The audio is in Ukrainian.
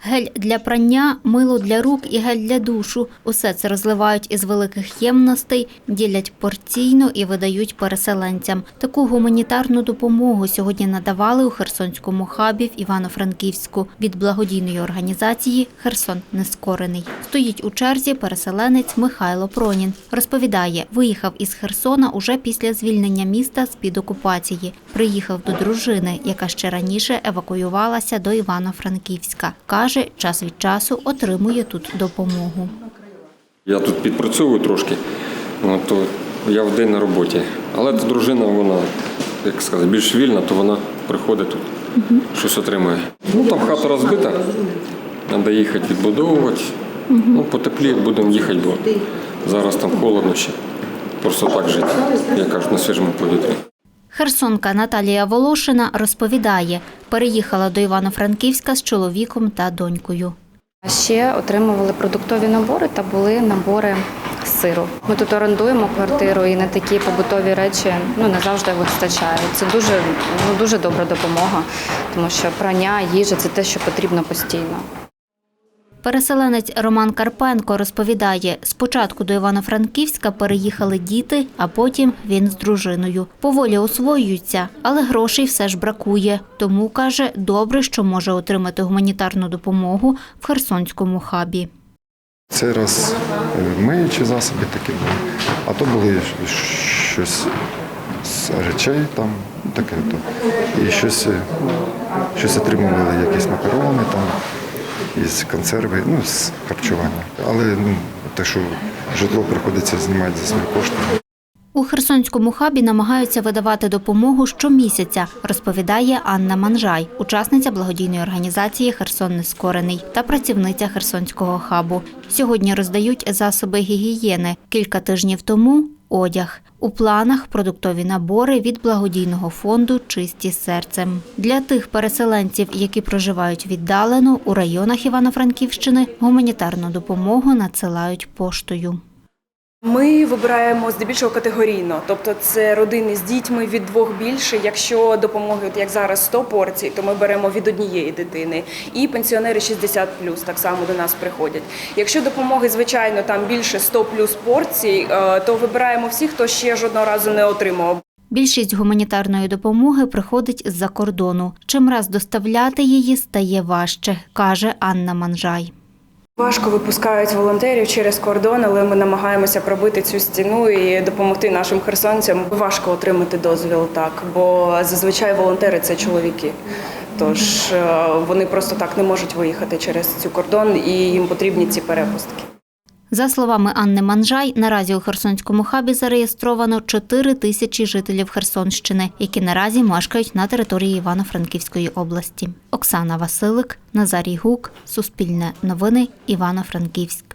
Гель для прання, мило для рук і гель для душу. Усе це розливають із великих ємностей, ділять порційно і видають переселенцям. Таку гуманітарну допомогу сьогодні надавали у Херсонському хабі в Івано-Франківську від благодійної організації Херсон Нескорений. Стоїть у черзі переселенець Михайло Пронін. Розповідає, виїхав із Херсона уже після звільнення міста з-під окупації. Приїхав до дружини, яка ще раніше евакуювалася до Івано-Франківська. Каже, час від часу отримує тут допомогу. Я тут підпрацьовую трошки, ну, то я в день на роботі. Але дружина, вона, як сказати, більш вільна, то вона приходить тут, щось отримує. Ну там хата розбита, треба їхати відбудовувати. Ну, потепліє, будемо їхати, бо зараз там холодно ще. Просто так жити, я кажу, на свіжому повітрі. Херсонка Наталія Волошина розповідає, переїхала до Івано-Франківська з чоловіком та донькою. Ще отримували продуктові набори та були набори сиру. Ми тут орендуємо квартиру і на такі побутові речі ну не завжди вистачає. Це дуже ну дуже добра допомога, тому що прання, їжа це те, що потрібно постійно. Переселенець Роман Карпенко розповідає, спочатку до Івано-Франківська переїхали діти, а потім він з дружиною. Поволі освоюються, але грошей все ж бракує. Тому каже, добре, що може отримати гуманітарну допомогу в Херсонському хабі. Цей раз е, миючі засоби такі були, а то були щось з речей там, таке. І щось, е, щось отримували, якісь макарони там, із консерви, ну, з харчування. Але ну, те, що житло приходиться знімати за свої кошти. У Херсонському хабі намагаються видавати допомогу щомісяця, розповідає Анна Манжай, учасниця благодійної організації Херсон Нескорений та працівниця Херсонського хабу. Сьогодні роздають засоби гігієни. Кілька тижнів тому одяг. У планах продуктові набори від благодійного фонду Чисті серцем. Для тих переселенців, які проживають віддалено у районах Івано-Франківщини, гуманітарну допомогу надсилають поштою. Ми вибираємо здебільшого категорійно, тобто це родини з дітьми від двох більше. Якщо допомоги, от як зараз 100 порцій, то ми беремо від однієї дитини. І пенсіонери 60 так само до нас приходять. Якщо допомоги, звичайно, там більше 100 плюс порцій, е, то вибираємо всіх, хто ще жодного разу не отримав. Більшість гуманітарної допомоги приходить з-за кордону. Чим раз доставляти її стає важче, каже Анна Манжай. Важко випускають волонтерів через кордон, але ми намагаємося пробити цю стіну і допомогти нашим херсонцям. Важко отримати дозвіл так, бо зазвичай волонтери це чоловіки. Тож е, вони просто так не можуть виїхати через цю кордон, і їм потрібні ці перепустки. За словами Анни Манжай, наразі у Херсонському хабі зареєстровано 4 тисячі жителів Херсонщини, які наразі мешкають на території Івано-Франківської області. Оксана Василик, Назарій Гук, Суспільне новини, Івано-Франківськ.